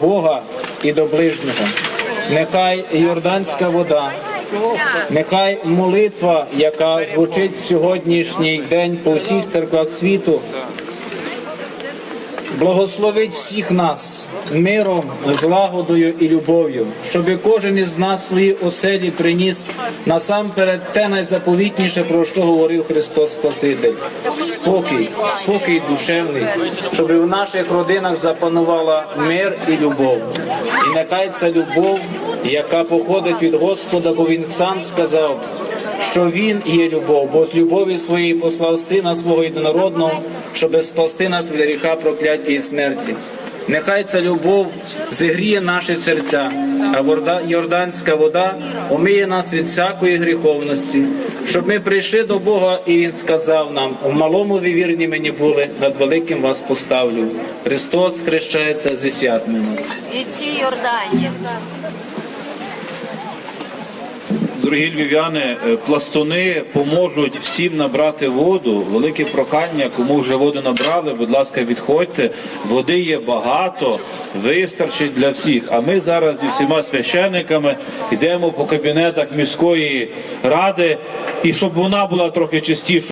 Бога і до ближнього. Нехай йорданська вода, нехай молитва, яка звучить сьогоднішній день по всіх церквах світу, благословить всіх нас миром, злагодою і любов'ю, щоб кожен із нас свої оселі приніс насамперед те найзаповітніше, про що говорив Христос Спаситель. Спокій, спокій душевний, щоб в наших родинах запанувала мир і любов. І нехай ця любов, яка походить від Господа, бо Він сам сказав, що Він є любов, бо з любові своєї послав Сина свого єдинородного, щоб спасти нас від гріха, прокляття і смерті. Нехай ця любов зігріє наші серця, а вода, йорданська вода омиє нас від всякої гріховності, щоб ми прийшли до Бога, і Він сказав нам: у малому ви вірні мені були, над великим вас поставлю. Христос хрещається зі святами нас. від цій Йордані. Дорогі львів'яни, е, пластуни поможуть всім набрати воду. Велике прохання, кому вже воду набрали, будь ласка, відходьте. Води є багато, вистачить для всіх. А ми зараз зі всіма священниками йдемо по кабінетах міської ради, і щоб вона була трохи чистіша.